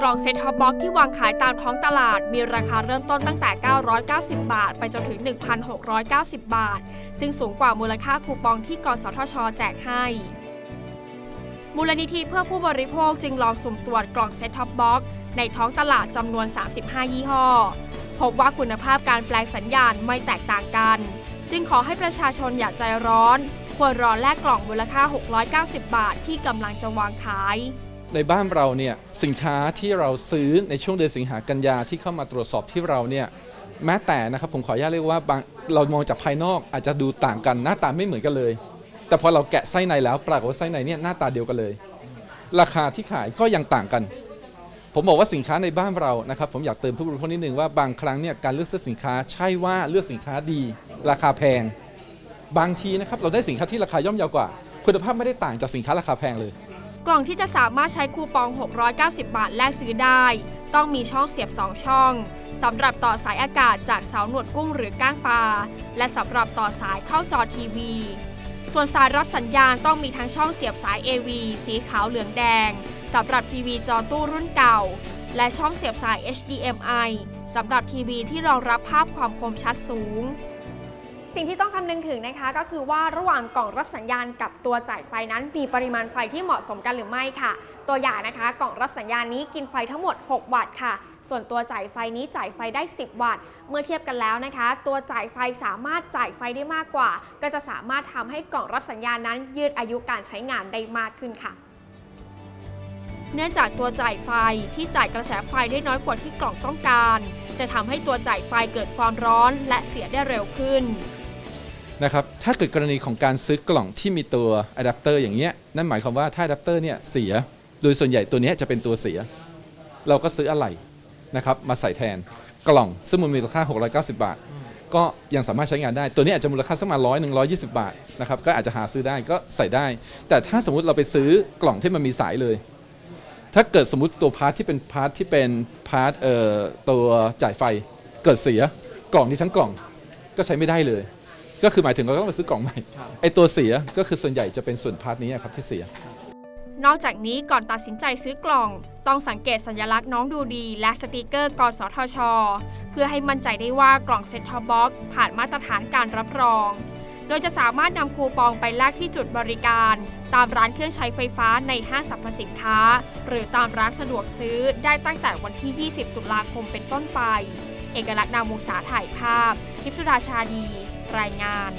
กล่องเซ็ตท็อปบ็อกที่วางขายตามท้องตลาด มีราคาเริ่มต้นตั้งแต่ 990 บาท ไปจนถึง 1,690 บาท ซึ่งสูงกว่ามูลค่าคูปองที่กสทช แจกให้ มูลนิธิเพื่อผู้บริโภคจึงลองสุ่มตรวจกล่องเซ็ตท็อปบ็อกในท้องตลาดจำนวน 35 ยี่ห้อ พบว่าคุณภาพการแปลงสัญญาณไม่แตกต่างกัน จึงขอให้ประชาชนอย่าใจร้อน ควรรอแลกกล่องมูลค่า 690 บาทที่กำลังจะวางขาย ในบ้านเราเนี่ยสินค้าที่เราซื้อในช่วงเดือนสิงหากันยาที่เข้ามาตรวจสอบที่เราเนี่ยแม้แต่นะครับผมขออนุญาตเรียกว่าบางเรามองจากภายนอกอาจจะดูต่างกันหน้าตาไม่เหมือนกันเลย แต่พอเราแกะไส้ในแล้วปรากฏว่าไส้ในเนี่ยหน้าตาเดียวกันเลย ราคาที่ขายก็ยังต่างกัน ผมบอกว่าสินค้าในบ้านเรานะครับผมอยากเตือนผู้บริโภคนิดนึงว่าบางครั้งเนี่ยการเลือกซื้อสินค้าใช่ว่าเลือกสินค้าดี ราคาแพง บางทีนะครับเราได้สินค้าที่ราคาย่อมเยาวกว่า คุณภาพไม่ได้ต่างจากสินค้าราคาแพงเลย กล่องที่จะสามารถใช้คูปอง 690 บาทแลกซื้อได้ ต้องมีช่องเสียบ 2 ช่องสำหรับต่อสายอากาศจากเสาหนวดกุ้งหรือก้างปลา และสำหรับต่อสายเข้าจอทีวี ส่วนสายรับสัญญาณต้องมีทั้งช่องเสียบสาย AV สีขาวเหลืองแดงสำหรับทีวีจอตู้รุ่นเก่า และช่องเสียบสาย HDMI สำหรับทีวีที่รองรับภาพความคมชัดสูง สิ่งที่ต้องคำนึงถึงนะคะก็คือว่าระหว่างกล่องรับสัญญาณกับตัวจ่ายไฟนั้น มีปริมาณไฟที่เหมาะสมกันหรือไม่ค่ะ ตัวอย่างนะคะกล่องรับสัญญาณนี้กินไฟทั้งหมด 6 วัตต์ค่ะ ส่วนตัวจ่ายไฟนี้จ่ายไฟได้ 10 วัตต์ เมื่อเทียบกันแล้วนะคะ ตัวจ่ายไฟสามารถจ่ายไฟได้มากกว่า ก็จะสามารถทำให้กล่องรับสัญญาณนั้น ยืดอายุการใช้งานได้มากขึ้นค่ะเนื่องจากตัวจ่ายไฟที่จ่ายกระแสไฟได้น้อยกว่าที่กล่องต้องการ จะทำให้ตัวจ่ายไฟเกิดความร้อนและเสียได้เร็วขึ้น นะครับถ้าเกิดกรณีของการซื้อกล่องที่มีตัวอะแดปเตอร์อย่างเงี้ยนั่นหมายความว่าถ้าอะแดปเตอร์เนี่ยเสีย โดยส่วนใหญ่ตัวเนี้ยจะเป็นตัวเสีย เราก็ซื้ออะไหล่นะครับมาใส่แทนกล่องซึ่งมันมีมูลค่า690 บาท ก็ยังสามารถใช้งานได้ ตัวนี้อาจจะมูลค่าสักมาร้อยหนึ่งร้อยยี่สิบาทนะครับก็อาจจะหาซื้อได้ก็ใส่ได้ แต่ถ้าสมมุติเราไปซื้อกล่องที่มันมีสายเลย ถ้าเกิดสมมติตัวพาร์ทที่เป็นพาร์ทที่เป็นพาร์ทเอ่อตัวจ่ายไฟเกิดเสียกล่องนี้ทั้งกล่องก็ใช้ไม่ได้เลย ก็คือหมายถึงเราต้องไปซื้อกล่องใหม่ไอตัวเสียก็คือส่วนใหญ่จะเป็นส่วนพาร์ทนี้ครับที่เสีย นอกจากนี้ก่อนตัดสินใจซื้อกล่อง ต้องสังเกตสัญลักษณ์น้องดูดี และสติกเกอร์กสทช เพื่อให้มั่นใจได้ว่ากล่องเซ็ตท็อปบ็อกผ่านมาตรฐานการรับรอง โดยจะสามารถนำคูปองไปแลกที่จุดบริการ ตามร้านเครื่องใช้ไฟฟ้าในห้างสรรพสินค้า หรือตามร้านสะดวกซื้อได้ตั้งแต่วันที่ 20 ตุลาคมเป็นต้นไป เอกลักษณ์นามวงศาถ่ายภาพทิพสุดาชาดี รายงาน